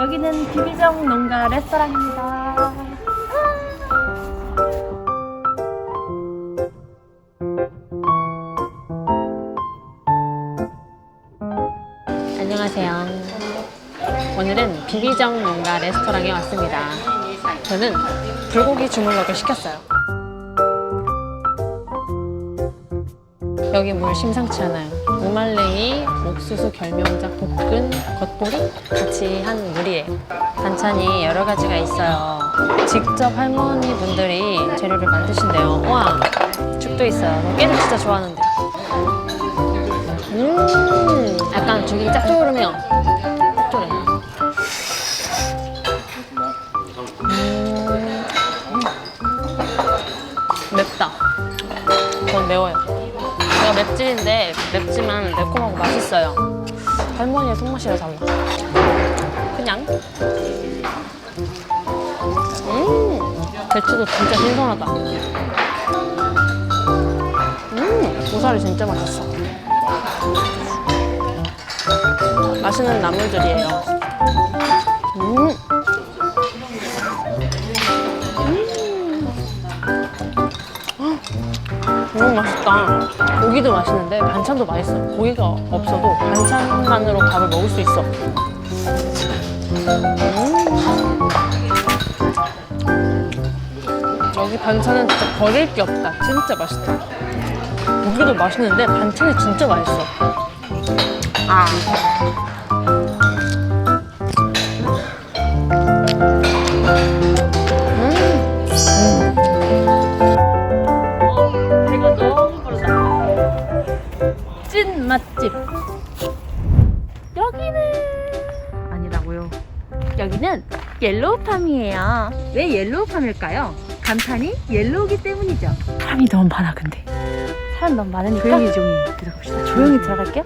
여기는 비비정 농가 레스토랑입니다. 안녕하세요. 오늘은 비비정 농가 레스토랑에 왔습니다. 저는 불고기 주물럭을 시켰어요. 여기 물 심상치 않아요. 무말랭이, 옥수수, 결명자, 볶은, 겉보리 같이 한 물이에요. 반찬이 여러 가지가 있어요. 직접 할머니 분들이 재료를 만드신대요. 와, 죽도 있어요. 깨를 진짜 좋아하는데. 음, 약간 죽이 짭조름해요. 짭조름. 음, 맵다. 전 매워요. 제가 맵찔인데 맵지만 매콤하고 맛있어요. 할머니의 손맛이라 달라. 그냥. 음, 배추도 진짜 신선하다. 음, 고사리 진짜 맛있어. 맛있는 나물들이에요. 음. 고기도 맛있는데 반찬도 맛있어. 고기가 없어도 반찬만으로 밥을 먹을 수 있어. 음. 여기 반찬은 진짜 버릴 게 없다. 진짜 맛있다. 고기도 맛있는데 반찬이 진짜 맛있어. 아. 찐 맛집. 여기는 아니라고요. 여기는 옐로우팜이에요. 왜 옐로우팜일까요? 간판이 옐로우기 때문이죠. 사람이 너무 많아 근데. 사람 너무 많으니까 조용히 조용히 들어갑시다. 조용히 들어갈게요.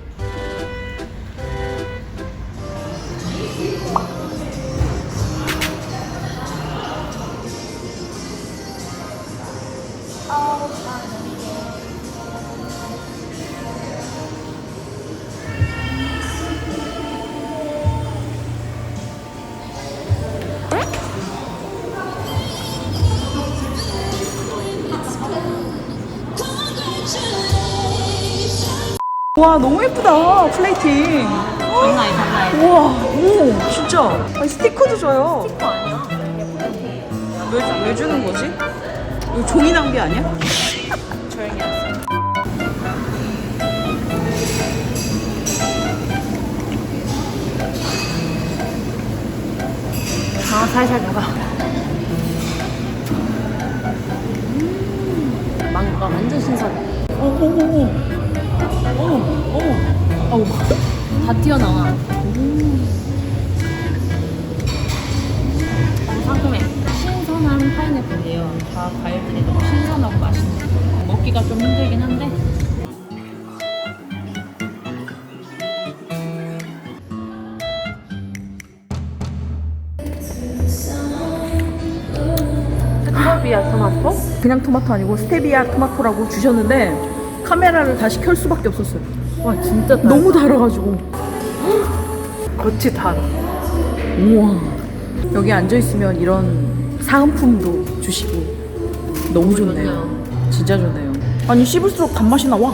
와 너무 예쁘다 플레이팅 장난 아니 장난 아니. 우와 오 진짜 아니, 스티커도 줘요 그거 아니야? 왜, 주- 왜 주는 거지? 이거 종이 낭비 아니야? 조용히 하세요. 아, 살살 녹아. 음, 망고가 완전 신선해. 오오오오 어머 어머 어우, 다 튀어나와. 음. 상큼해. 신선한 파인애플이에요. 다 과일들이 너무 신선하고 맛있네. 먹기가 좀 힘들긴 한데. 스토비아 토마토? 그냥 토마토 아니고 스테비아 토마토라고 주셨는데 카메라를 다시 켤 수밖에 없었어요. 와, 진짜 달다. 너무 달아가지고. 겉이 달아. 우와. 여기 앉아있으면 이런 사은품도 주시고. 너무 좋네요. 진짜 좋네요. 아니 씹을수록 단맛이 나와